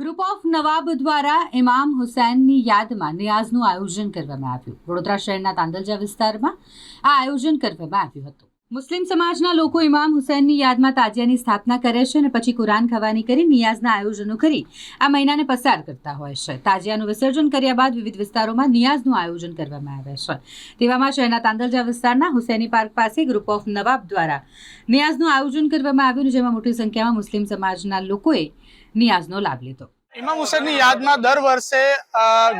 Group of Nawab દ્વારા ઇમામ હુસૈનની યાદમાં નિયાઝનું આયોજન કરવામાં આવ્યું. વડોદરા શહેરના તાંદલજા વિસ્તારમાં આ આયોજન કરવામાં આવ્યું હતું. મુસ્લિમ સમાજના લોકો ઇમામ હુસૈનની યાદમાં તાજિયાની સ્થાપના કરે છે અને પછી કુરાન ખવાની કરી નિયાઝના આયોજનો કરી આ મહિનાને પસાર કરતા હોય છે. તાજિયાનું વિસર્જન કર્યા બાદ વિવિધ વિસ્તારોમાં નિયાઝનું આયોજન કરવામાં આવે છે. તેવામાં શહેરના તાંદલજા વિસ્તારના હુસૈની પાર્ક પાસે ગ્રુપ ઓફ નવાબ દ્વારા નિયાઝનું આયોજન કરવામાં આવ્યું જેમાં મોટી સંખ્યામાં મુસ્લિમ સમાજના લોકોએ નિયાઝનો લાભ લીધો. ઇમામ હુસેનની યાદમાં દર વર્ષે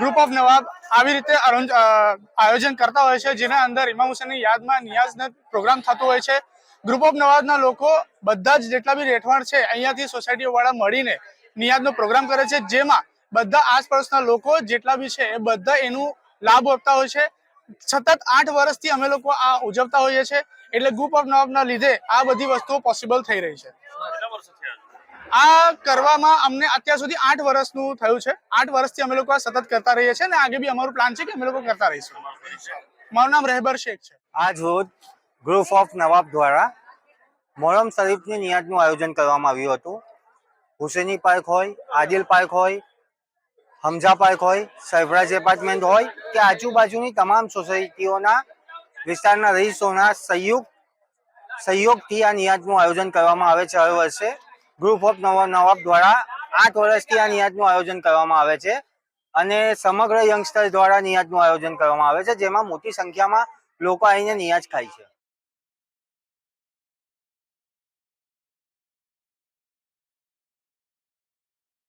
ગ્રુપ ઓફ નવાબ આવી રીતે આયોજન કરતા હોય છે, જેના અંદર ઇમામ હુસેનની યાદમાં નિયાઝનો પ્રોગ્રામ થતો હોય છે. ગ્રુપ ઓફ નવાબના લોકો બધા જ જેટલા બી રેઠવાણ છે, અહીંયાથી સોસાયટીઓવાળા મળીને નિયાઝનો પ્રોગ્રામ કરે છે, જેમાં બધા આસપાસના લોકો જેટલા બી છે, એ બધા એનું લાભ આપતા હોય છે. સતત આઠ વર્ષથી અમે લોકો આ ઉજવતા હોઈએ છીએ એટલે ગ્રુપ ઓફ નવાબના લીધે આ બધી વસ્તુઓ પોસિબલ થઈ રહી છે. આ કરવામાં અમને અત્યાર સુધી આઠ વર્ષનું થયું છે. આઠ વર્ષથી અમે લોકો સતત કરતા રહીએ છીએ અને આગે બી અમારું પ્લાન છે કે અમે લોકો કરતા રહીશું. મારું નામ રહેબર શેખ છે. આજ રોજ ગ્રુપ ઓફ નવાબ દ્વારા મોહરમ શરીફની નિયાદનું આયોજન કરવામાં આવ્યું હતું. હુસેની પાર્ક હોય, આદિલ પાર્ક હોય હમઝા પાર્ક હોય, સરફરાજ એપાર્ટમેન્ટ હોય કે આજુબાજુની તમામ સોસાયટીઓના વિસ્તારના રહીશોના સંયુક્ત સહયોગથી આ નિયાદનું આયોજન કરવામાં આવે છે. હર વર્ષે ગ્રુપ ઓફ નવા નવાબ દ્વારા આઠ વર્ષથી આ નિયાજનું આયોજન કરવામાં આવે છે અને સમગ્ર યંગસ્ટર દ્વારા નિયાજનું આયોજન કરવામાં આવે છે, જેમાં મોટી સંખ્યામાં લોકો આવીને નિયાજ ખાય છે.